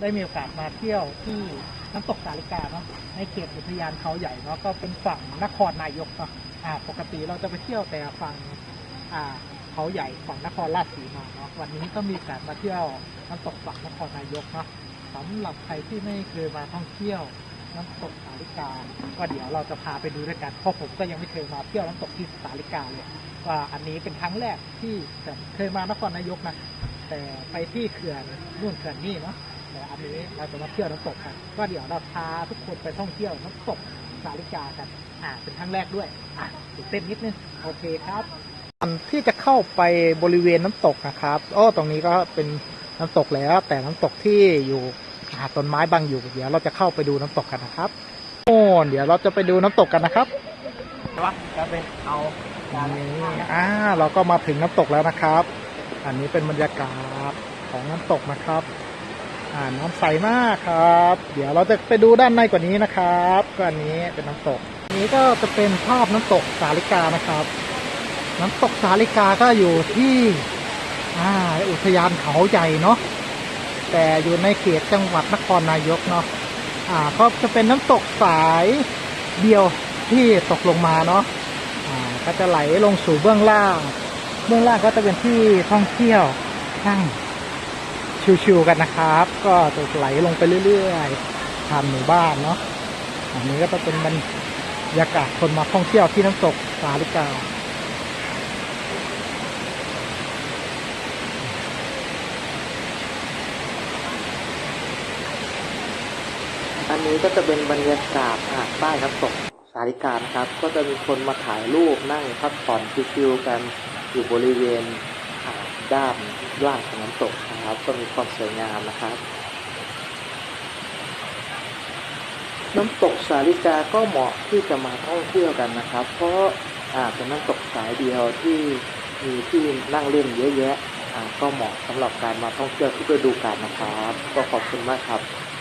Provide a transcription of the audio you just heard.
ได้มีโอกาสมาเที่ยวที่น้ำตกสาลิกาเนาะในเขตอุทยานเขาใหญ่เนาะก็เป็นฝั่งนครนายกเนาะอ่าปกติเราจะไปเที่ยวแต่ฝั่งอ่าเขาใหญ่ฝั่งนครราชสีมาเนาะวันนี้ก็มีโอกาสมาเที่ยวน้ำตกฝั่งนครนายกเนาะสำหรับใครที่ไม่เคยมาท่องเที่ยวน้ำตกสาลิกา ก็เดี๋ยวเราจะพาไปดูด้วยกันเพราะผมก็ยังไม่เคยมาเที่ยวน้ำตกที่สาลิกาเลยว่าอันนี้เป็นครั้งแรกที่เคยมานครนายกนะแต่ไปที่เขื่อนนู่นเขื่อนนี่เนาะ อันนี้เราจะมาเที่ยวน้ำตกกันก็เดี๋ยวเราพาทุกคนไปท่องเที่ยวน้ำตกสาลิกากันอ่าเป็นครั้งแรกด้วยอะตื่นเต้นนิดนึงโอเคครับก่อนที่จะเข้าไปบริเวณน้ำตกนะครับอ้อตรงนี้ก็เป็นน้ำตกแล้ว แต่น้ำตกที่อยู่อ่าต้นไม้บังอยู่ เดี๋ยวเราจะเข้าไปดูน้ำตกกันนะครับโอ้เดี๋ยวเราจะไปดูน้ำตกกันนะครับว่าจะเป็นเอานี่อ่าเราก็มาถึงน้ำตกแล้วนะครับ อันนี้เป็นบรรยากาศของน้ำตกนะครับ อ่าน้ำใสมากครับ เดี๋ยวเราจะไปดูด้านในกว่านี้นะครับก็อันนี้เป็นน้ำตก นี้ก็จะเป็นภาพน้ำตกสาลิกานะครับ น้ำตกสาลิกาก็อยู่ที่อ่าอุทยานเขาใหญ่เนาะแต่อยู่ในเขตจังหวัดนครนายกเนาะอ่าก็จะเป็นน้ำตกสายเดียวที่ตกลงมาเนาะอ่าก็จะไหลลงสู่เบื้องล่าง เบื้องล่างก็จะเป็นที่ท่องเที่ยวนั่ง ชิวๆกันนะครับ ก็จะไหลลงไปเรื่อยๆผ่านหมู่บ้านเนาะอันนี้ก็จะเป็นบรรยากาศคนมาท่องเที่ยวที่น้ำตกสาลิกาอันนี้ก็จะเป็นบรรยากาศหาดใต้น้ำตกสาริกานะครับ ก็จะมีคนมาถ่ายรูปนั่งพักผ่อนชิวๆกันอยู่บริเวณ ด้านล่างของน้ำตกนะครับ ก็มีความสวยงามนะครับ น้ำตกสาริกาก็เหมาะที่จะมาท่องเที่ยวกันนะครับ เพราะอาเป็นน้ำตกสายเดียวที่มีที่นั่งเล่นเยอะแยะก็เหมาะสำหรับการมาท่องเที่ยวทุกฤดูกาลนะครับ ก็ขอบคุณมากครับ